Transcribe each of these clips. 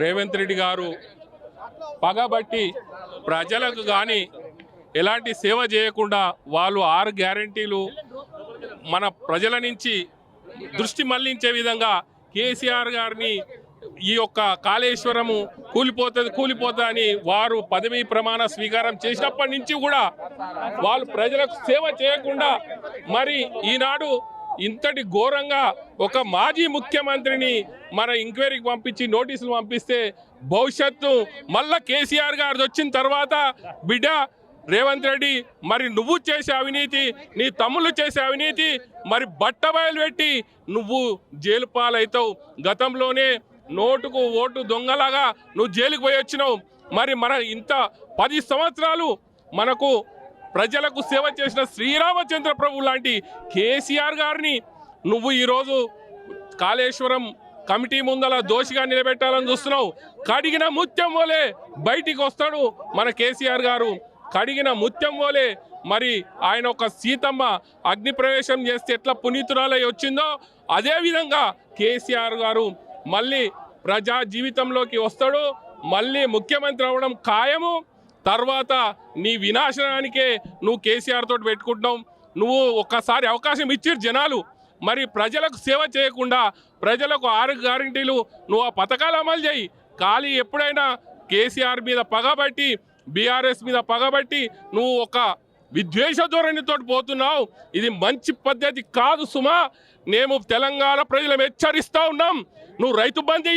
రేవంత్ రెడ్డి గారు పగబట్టి ప్రజలకు కానీ ఎలాంటి సేవ చేయకుండా వాళ్ళు ఆరు గ్యారంటీలు మన ప్రజల నుంచి దృష్టి మళ్ళించే విధంగా కేసీఆర్ గారిని ఈ యొక్క కాళేశ్వరము కూలిపోతుంది కూలిపోతుంది అని వారు పదవీ ప్రమాణ స్వీకారం చేసినప్పటి నుంచి కూడా వాళ్ళు ప్రజలకు సేవ చేయకుండా మరి ఈనాడు ఇంతటి ఘోరంగా ఒక మాజీ ముఖ్యమంత్రిని మన ఎంక్వైరీకి పంపించి నోటీసులు పంపిస్తే భవిష్యత్తు మళ్ళా కేసీఆర్ గారు వచ్చిన తర్వాత బిడ్డ రేవంత్ రెడ్డి మరి నువ్వు చేసే అవినీతి నీ తమ్ముళ్ళు చేసే అవినీతి మరి బట్టబయలు పెట్టి నువ్వు జైలు పాలవుతావు. గతంలోనే నోటుకు ఓటు దొంగలాగా నువ్వు జైలుకు పోయి వచ్చినావు. మరి మన ఇంత పది సంవత్సరాలు మనకు ప్రజలకు సేవ చేసిన శ్రీరామచంద్ర ప్రభు లాంటి కేసీఆర్ గారిని నువ్వు ఈరోజు కాళేశ్వరం కమిటీ ముందల దోషిగా నిలబెట్టాలని చూస్తున్నావు. కడిగిన ముత్యం వలె బయటికి వస్తాడు మన కేసీఆర్ గారు. కడిగిన ముత్యం వలె మరి ఆయన ఒక సీతమ్మ అగ్ని ప్రవేశం చేస్తే ఎట్లా పునీతురాలై వచ్చిందో అదేవిధంగా కేసీఆర్ గారు మళ్ళీ ప్రజా జీవితంలోకి వస్తాడు. మళ్ళీ ముఖ్యమంత్రి అవడం ఖాయము. తర్వాత నీ వినాశనానికే నువ్వు కేసీఆర్ తోటి పెట్టుకుంటున్నావు. నువ్వు ఒక్కసారి అవకాశం ఇచ్చిరు జనాలు. మరి ప్రజలకు సేవ చేయకుండా ప్రజలకు ఆరు గ్యారంటీలు నువ్వు ఆ పథకాలు అమలు చేయి. ఖాళీ ఎప్పుడైనా కేసీఆర్ మీద పగబట్టి బీఆర్ఎస్ మీద పగబట్టి నువ్వు ఒక విద్వేష ధోరణితో పోతున్నావు. ఇది మంచి పద్ధతి కాదు సుమా. మేము తెలంగాణ ప్రజలను హెచ్చరిస్తూ ఉన్నాం. నువ్వు రైతు బంద్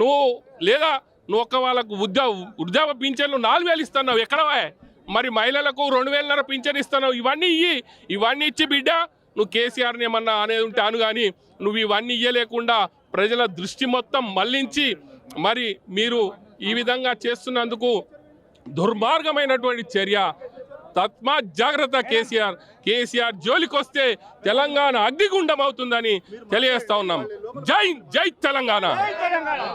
నువ్వు లేదా నువ్వు ఒక్క వాళ్ళకు ఉద్యోగ వృద్ధాప పింఛన్లు నాలుగు వేలు ఇస్తున్నావు. ఎక్కడవా మరి మహిళలకు రెండు వేలన్నర పింఛన్ ఇస్తున్నావు. ఇవన్నీ ఇయ్యి. ఇవన్నీ ఇచ్చి బిడ్డ నువ్వు కేసీఆర్ని ఏమన్నా అనేది ఉంటే అను కానీ నువ్వు ఇవన్నీ ఇయ్యలేకుండా ప్రజల దృష్టి మొత్తం మళ్ళించి మరి మీరు ఈ విధంగా చేస్తున్నందుకు దుర్మార్గమైనటువంటి చర్య. తత్మా జాగ్రత్త కేసీఆర్. కేసీఆర్ జోలికొస్తే తెలంగాణ అగ్నిగుండం అవుతుందని తెలియజేస్తా ఉన్నాం. జై జై తెలంగాణ.